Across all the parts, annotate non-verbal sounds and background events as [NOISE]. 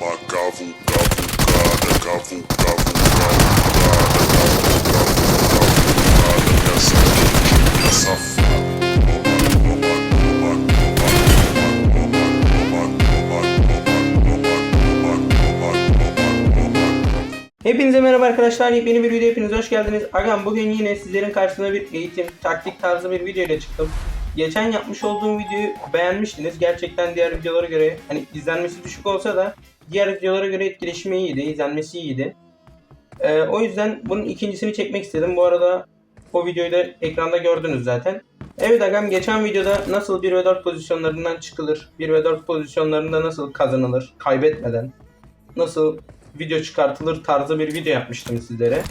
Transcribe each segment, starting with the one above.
Ama kavu kavu kada kavu. Hepinize merhaba arkadaşlar. Yepyeni bir video hepiniz hoş geldiniz. Agam bugün yine sizlerin karşısına bir eğitim, taktik tarzı bir video ile çıktım. Geçen yapmış olduğum videoyu beğenmiştiniz. Gerçekten diğer videolara göre hani izlenmesi düşük olsa da diğer videolara göre etkileşimi iyiydi, izlenmesi iyiydi. Ee, o yüzden bunun ikincisini çekmek istedim. Bu arada o videoyu da ekranda gördünüz zaten. Evet Agam geçen videoda nasıl 1 ve 4 pozisyonlarından çıkılır, 1 ve 4 pozisyonlarında nasıl kazanılır kaybetmeden, nasıl video çıkartılır tarzı bir video yapmıştım sizlere.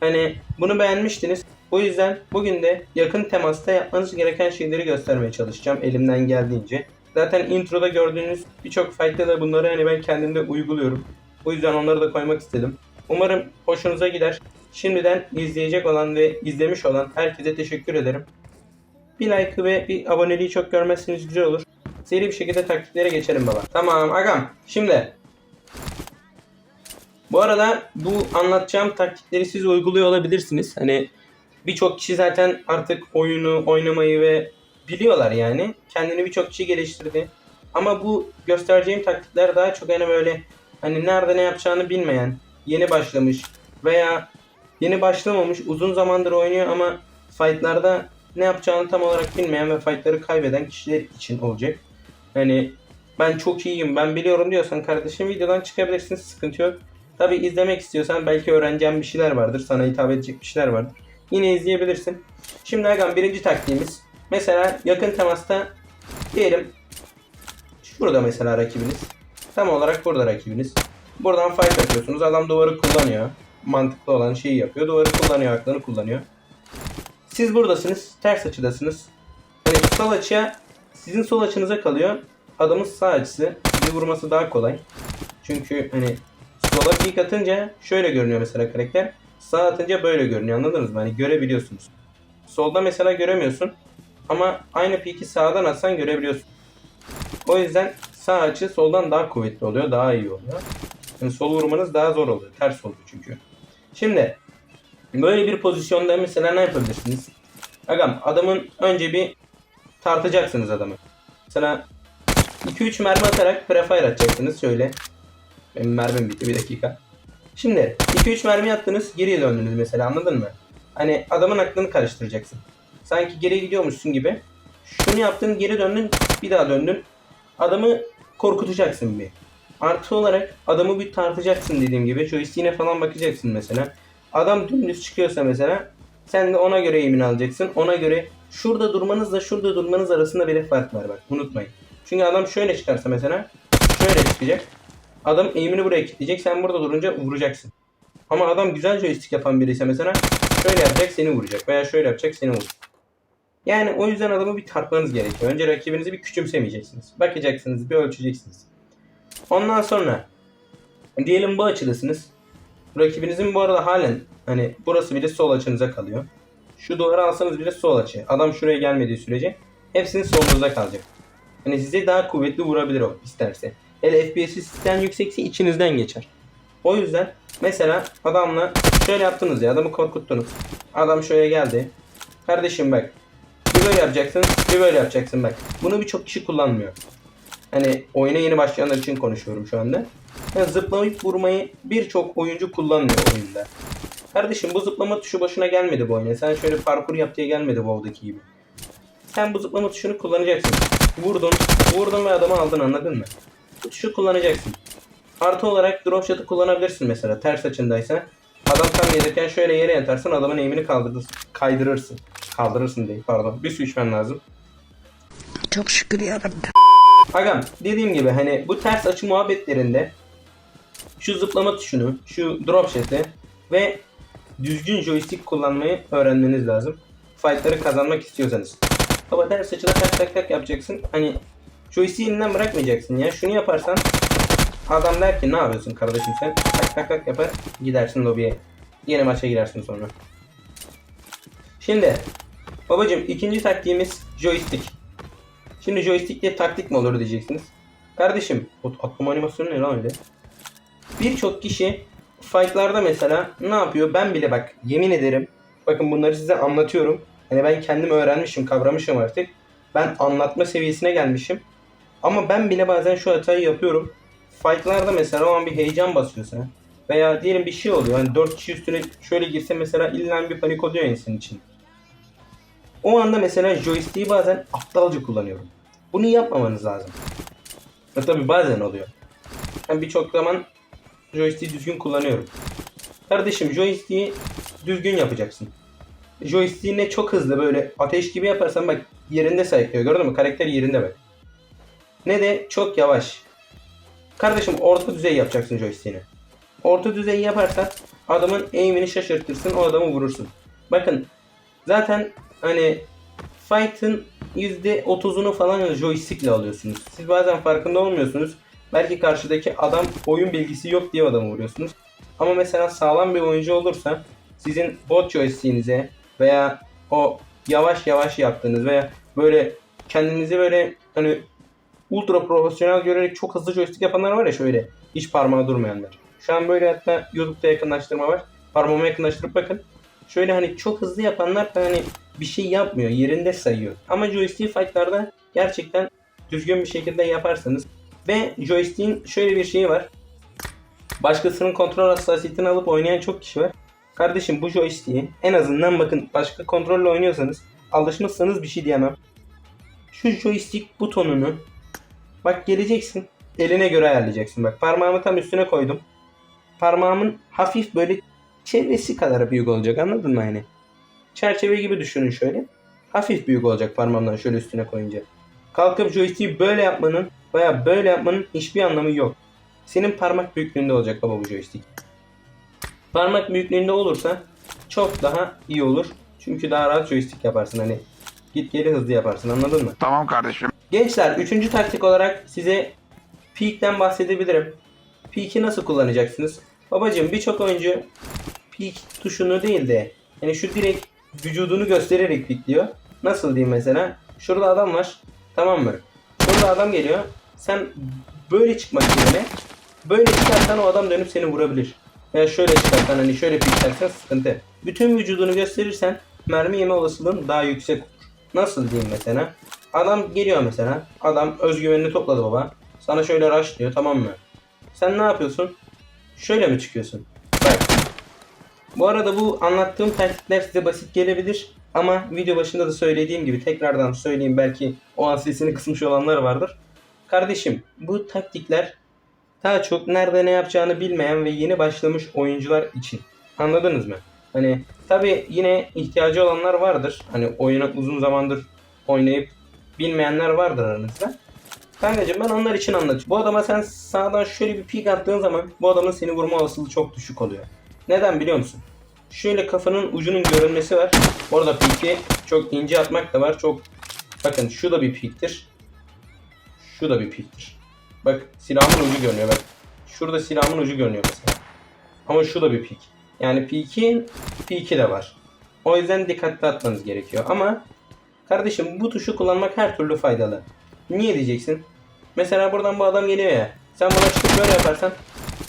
Hani bunu beğenmiştiniz. O yüzden bugün de yakın temasta yapmanız gereken şeyleri göstermeye çalışacağım elimden geldiğince. Zaten introda gördüğünüz birçok fight'ta da bunları hani ben kendimde uyguluyorum. O yüzden onları da koymak istedim. Umarım hoşunuza gider. Şimdiden izleyecek olan ve izlemiş olan herkese teşekkür ederim. Bir like ve bir aboneliği çok görmezseniz güzel olur. Seri bir şekilde taktiklere geçelim baba. Tamam agam. Şimdi bu arada bu anlatacağım taktikleri siz uyguluyor olabilirsiniz. Hani birçok kişi zaten artık oyunu oynamayı ve biliyorlar yani. Kendini birçok kişi geliştirdi. Ama bu göstereceğim taktikler daha çok hani böyle hani nerede ne yapacağını bilmeyen, yeni başlamış veya yeni başlamamış, uzun zamandır oynuyor ama fightlarda ne yapacağını tam olarak bilmeyen ve fightları kaybeden kişiler için olacak. Hani ben çok iyiyim, ben biliyorum diyorsan kardeşim videodan çıkabilirsin, sıkıntı yok. Tabi izlemek istiyorsan belki öğreneceğin bir şeyler vardır. Sana hitap edecek bir şeyler vardır. Yine izleyebilirsin. Şimdi Hakan birinci taktiğimiz. Mesela yakın temasta diyelim şurada mesela rakibiniz. Tam olarak burada rakibiniz. Buradan fight atıyorsunuz. Adam duvarı kullanıyor. Mantıklı olan şeyi yapıyor. Duvarı kullanıyor, aklını kullanıyor. Siz buradasınız. Ters açıdasınız. Hani sol açıya sizin sol açınıza kalıyor. Adamın sağ açısı. Sizi vurması daha kolay. Çünkü hani sola peek atınca şöyle görünüyor mesela karakter. Sağ atınca böyle görünüyor anladınız mı? Hani görebiliyorsunuz. Solda mesela göremiyorsun. Ama aynı peek'i sağdan atsan görebiliyorsun. O yüzden sağ açı soldan daha kuvvetli oluyor. Daha iyi oluyor. Yani sol vurmanız daha zor oluyor. Ters oluyor çünkü. Şimdi böyle bir pozisyonda mesela ne yapabilirsiniz? Agam adamın önce bir tartacaksınız adamı. Mesela 2-3 mermi atarak prefire atacaksınız şöyle. Benim mermim bitti bir dakika. Şimdi 2-3 mermi attınız geriye döndünüz mesela anladın mı? Hani adamın aklını karıştıracaksın. Sanki geri gidiyormuşsun gibi. Şunu yaptın geri döndün bir daha döndün. Adamı korkutacaksın bir. Artı olarak adamı bir tartacaksın dediğim gibi. Joystick'ine falan bakacaksın mesela. Adam dümdüz çıkıyorsa mesela sen de ona göre eğimini alacaksın. Ona göre şurada durmanızla şurada durmanız arasında bir fark var bak unutmayın. Çünkü adam şöyle çıkarsa mesela şöyle çıkacak. Adam eğimini buraya kilitleyecek. Sen burada durunca vuracaksın. Ama adam güzel joystick yapan biriyse mesela şöyle yapacak seni vuracak. Veya şöyle yapacak seni vuracak. Yani o yüzden adamı bir tartmanız gerekiyor. Önce rakibinizi bir küçümsemeyeceksiniz. Bakacaksınız, bir ölçeceksiniz. Ondan sonra diyelim bu açıdasınız. Rakibinizin bu arada halen hani burası bile sol açınıza kalıyor. Şu duvarı alsanız bile sol açı. Adam şuraya gelmediği sürece hepsinin solunuzda kalacak. Hani size daha kuvvetli vurabilir o isterse. Hele FPS'i sizden yüksekse içinizden geçer. O yüzden mesela adamla şöyle yaptınız ya adamı korkuttunuz. Adam şöyle geldi. Kardeşim bak bir böyle yapacaksın bir böyle yapacaksın bak. Bunu birçok kişi kullanmıyor. Hani oyuna yeni başlayanlar için konuşuyorum şu anda. Yani zıplamayıp vurmayı birçok oyuncu kullanmıyor oyunda. Kardeşim bu zıplama tuşu başına gelmedi bu oyuna. Sen şöyle parkur yap diye gelmedi WoW'daki gibi. Sen bu zıplama tuşunu kullanacaksın. Vurdun, vurdun ve adamı aldın anladın mı? Bu tuşu kullanacaksın. Artı olarak drop shot'ı kullanabilirsin mesela ters açındaysa. Adam tam gelirken şöyle yere yatarsın adamın eğimini kaldırırsın. Kaydırırsın. Kaldırırsın değil pardon. Bir su içmen lazım. Çok şükür yarabbim. Agam dediğim gibi hani bu ters açı muhabbetlerinde şu zıplama tuşunu, şu drop shot'ı ve düzgün joystick kullanmayı öğrenmeniz lazım. Fight'ları kazanmak istiyorsanız. Baba ters açıda tak tak tak yapacaksın. Hani joystick'i elinden bırakmayacaksın ya. Şunu yaparsan adam der ki ne yapıyorsun kardeşim sen? Tak tak tak yapar gidersin lobiye. Yeni maça girersin sonra. Şimdi babacım ikinci taktiğimiz joystick. Şimdi joystick diye taktik mi olur diyeceksiniz. Kardeşim o atlama animasyonu ne lan öyle? Birçok kişi fightlarda mesela ne yapıyor? Ben bile bak yemin ederim. Bakın bunları size anlatıyorum. Hani ben kendim öğrenmişim, kavramışım artık. Ben anlatma seviyesine gelmişim. Ama ben bile bazen şu hatayı yapıyorum. Fightlarda mesela o an bir heyecan basıyorsa veya diyelim bir şey oluyor. Hani 4 kişi üstüne şöyle girse mesela illa bir panik oluyor insan için. O anda mesela joystick'i bazen aptalca kullanıyorum. Bunu yapmamanız lazım. Ve tabi bazen oluyor. Ben birçok zaman joystick'i düzgün kullanıyorum. Kardeşim joystick'i düzgün yapacaksın. Joystick'i ne çok hızlı böyle ateş gibi yaparsan bak yerinde sayıklıyor. Gördün mü? Karakter yerinde bak. Ne de çok yavaş. Kardeşim orta düzey yapacaksın joystick'ini. Orta düzey yaparsan adamın aim'ini şaşırtırsın o adamı vurursun. Bakın zaten hani fight'ın %30'unu falan joystick'le alıyorsunuz. Siz bazen farkında olmuyorsunuz. Belki karşıdaki adam oyun bilgisi yok diye adamı vuruyorsunuz. Ama mesela sağlam bir oyuncu olursa sizin bot joystick'inize veya o yavaş yavaş yaptığınız veya böyle kendinizi böyle hani ultra profesyonel görerek çok hızlı joystick yapanlar var ya şöyle hiç parmağı durmayanlar. Şu an böyle hatta YouTube'da yakınlaştırma var. Parmağımı yakınlaştırıp bakın. Şöyle hani çok hızlı yapanlar da hani bir şey yapmıyor. Yerinde sayıyor. Ama joystick fight'larda gerçekten düzgün bir şekilde yaparsanız ve joystick'in şöyle bir şeyi var. Başkasının kontrol hassasiyetini alıp oynayan çok kişi var. Kardeşim bu joystick'i en azından bakın başka kontrolle oynuyorsanız alışmışsanız bir şey diyemem. Şu joystick butonunu bak geleceksin eline göre ayarlayacaksın. Bak parmağımı tam üstüne koydum. Parmağımın hafif böyle çevresi kadar büyük olacak anladın mı hani? Çerçeve gibi düşünün şöyle. Hafif büyük olacak parmağımdan şöyle üstüne koyunca. Kalkıp joystick'i böyle yapmanın veya böyle yapmanın hiçbir anlamı yok. Senin parmak büyüklüğünde olacak baba bu joystick. Parmak büyüklüğünde olursa çok daha iyi olur. Çünkü daha rahat joystick yaparsın hani. Git geri hızlı yaparsın anladın mı? Tamam kardeşim. Gençler üçüncü taktik olarak size peak'ten bahsedebilirim. Peak'i nasıl kullanacaksınız? Babacım birçok oyuncu peak tuşunu değil de yani şu direkt vücudunu göstererek peakliyor. Nasıl diyeyim mesela? Şurada adam var. Tamam mı? Şurada adam geliyor. Sen böyle çıkmak yerine böyle çıkarsan o adam dönüp seni vurabilir. Veya şöyle çıkarsan hani şöyle piklersen sıkıntı. Bütün vücudunu gösterirsen mermi yeme olasılığın daha yüksek olur. Nasıl diyeyim mesela? Adam geliyor mesela. Adam özgüvenini topladı baba. Sana şöyle rush diyor tamam mı? Sen ne yapıyorsun? Şöyle mi çıkıyorsun? Bu arada bu anlattığım taktikler size basit gelebilir. Ama video başında da söylediğim gibi tekrardan söyleyeyim belki o an sesini kısmış olanlar vardır. Kardeşim bu taktikler daha çok nerede ne yapacağını bilmeyen ve yeni başlamış oyuncular için. Anladınız mı? Hani tabi yine ihtiyacı olanlar vardır. Hani oyunu uzun zamandır oynayıp bilmeyenler vardır aranızda. Kankacım ben onlar için anlatıyorum. Bu adama sen sağdan şöyle bir pik attığın zaman bu adamın seni vurma olasılığı çok düşük oluyor. Neden biliyor musun? Şöyle kafanın ucunun görünmesi var. Orada piki çok ince atmak da var. Çok bakın şu da bir piktir. Şu da bir piktir. Bak silahımın ucu görünüyor bak. Şurada silahımın ucu görünüyor mesela. Ama şu da bir pik. Yani pikin piki de var. O yüzden dikkatli atmanız gerekiyor. Ama kardeşim bu tuşu kullanmak her türlü faydalı. Niye diyeceksin? Mesela buradan bu adam geliyor ya. Sen buna çıkıp böyle yaparsan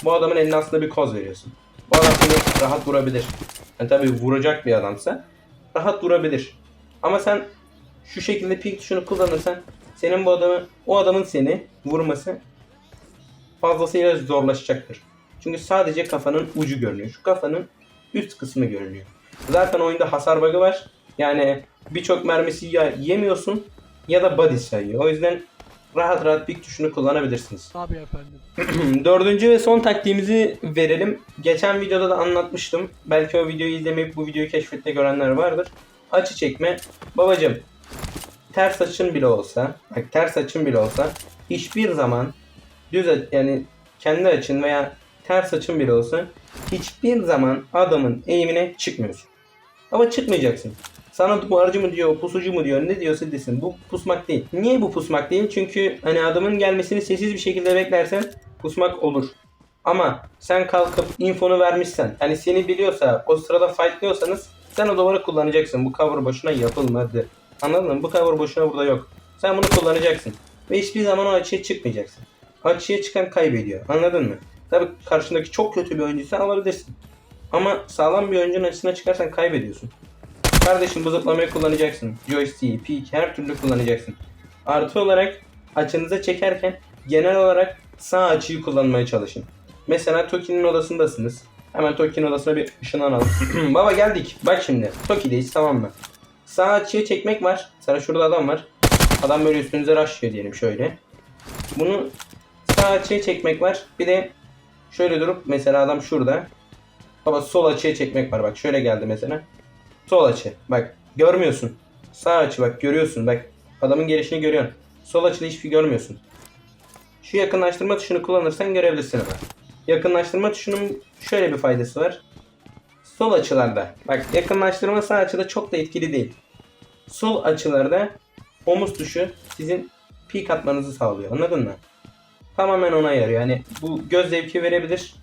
bu adamın eline aslında bir koz veriyorsun. Bu adam seni rahat vurabilir. Yani tabii vuracak bir adamsa rahat vurabilir. Ama sen şu şekilde pik tuşunu kullanırsan senin bu adamı o adamın seni vurması fazlasıyla zorlaşacaktır. Çünkü sadece kafanın ucu görünüyor. Şu kafanın üst kısmı görünüyor. Zaten oyunda hasar bug'ı var. Yani birçok mermisi ya yemiyorsun ya da body sayıyor. O yüzden rahat rahat pik tuşunu kullanabilirsiniz. [CLEARS THROAT] Abi efendim. Dördüncü ve son taktiğimizi verelim. Geçen videoda da anlatmıştım. Belki o videoyu izlemeyip bu videoyu keşfette görenler vardır. Açı çekme. Babacım ters açın bile olsa, bak ters açın bile olsa hiçbir zaman düz yani kendi açın veya ters açın bile olsa hiçbir zaman adamın eğimine çıkmıyorsun. Ama çıkmayacaksın. Sana duvarcı mı diyor, pusucu mu diyor, ne diyorsa desin. Bu pusmak değil. Niye bu pusmak değil? Çünkü hani adamın gelmesini sessiz bir şekilde beklersen pusmak olur. Ama sen kalkıp infonu vermişsen, hani seni biliyorsa, o sırada fightlıyorsanız sen o duvarı kullanacaksın. Bu cover boşuna yapılmadı. Anladın mı? Bu cover boşuna burada yok. Sen bunu kullanacaksın. Ve hiçbir zaman o açıya çıkmayacaksın. Açıya çıkan kaybediyor. Anladın mı? Tabii karşındaki çok kötü bir oyuncuysa alabilirsin. Ama sağlam bir oyuncunun açısına çıkarsan kaybediyorsun. Kardeşim bu zıplamayı kullanacaksın. Joystick'i, peak her türlü kullanacaksın. Artı olarak açınıza çekerken genel olarak sağ açıyı kullanmaya çalışın. Mesela Toki'nin odasındasınız. Hemen Toki'nin odasına bir ışınlanalım. [CLEARS THROAT] Baba geldik. Bak şimdi. Toki'deyiz tamam mı? Sağ açıya çekmek var. Sana şurada adam var. Adam böyle üstünüze rushlıyor diyelim şöyle. Bunu sağ açıya çekmek var. Bir de şöyle durup mesela adam şurada. Baba sol açıya çekmek var. Bak şöyle geldi mesela. Sol açı. Bak görmüyorsun. Sağ açı bak görüyorsun. Bak adamın gelişini görüyorsun. Sol açıda hiçbir şey görmüyorsun. Şu yakınlaştırma tuşunu kullanırsan görebilirsin ama. Yakınlaştırma tuşunun şöyle bir faydası var. Sol açılarda. Bak yakınlaştırma sağ açıda çok da etkili değil. Sol açılarda omuz tuşu sizin peak atmanızı sağlıyor. Anladın mı? Tamamen ona yarıyor. Yani bu göz zevki verebilir.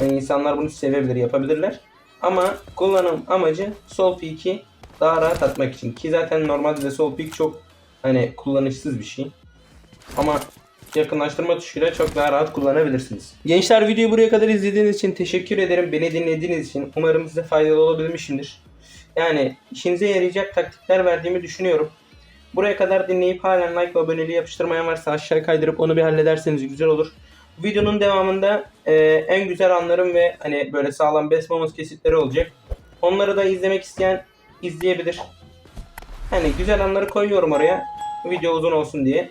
Yani insanlar bunu sevebilir, yapabilirler. Ama kullanım amacı sol peak'i daha rahat atmak için. Ki zaten normalde de sol peak çok hani kullanışsız bir şey. Ama yakınlaştırma tuşuyla çok daha rahat kullanabilirsiniz. Gençler videoyu buraya kadar izlediğiniz için teşekkür ederim. Beni dinlediğiniz için umarım size faydalı olabilmişimdir. Yani işinize yarayacak taktikler verdiğimi düşünüyorum. Buraya kadar dinleyip halen like ve aboneliği yapıştırmayan varsa aşağı kaydırıp onu bir hallederseniz güzel olur. Videonun devamında e, en güzel anlarım ve hani böyle sağlam best moments kesitleri olacak. Onları da izlemek isteyen izleyebilir. Hani güzel anları koyuyorum oraya. Video uzun olsun diye.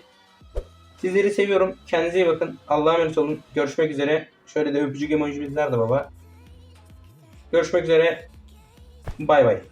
Sizleri seviyorum. Kendinize iyi bakın. Allah'a emanet olun. Görüşmek üzere. Şöyle de öpücük emojimiz nerede baba? Görüşmek üzere. Bay bay.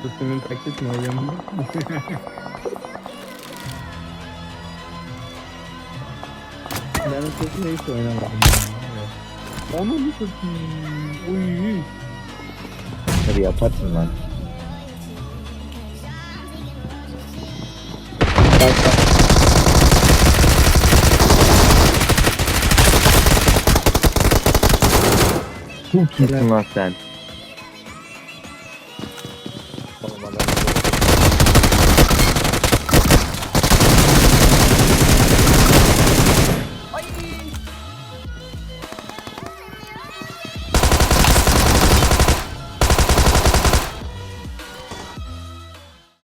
Senin taklit mi hocam? ben o sesini hiç oynamadım ya. Onu mu satayım? Uy. Tabii yaparsın lan. İyisin lan sen.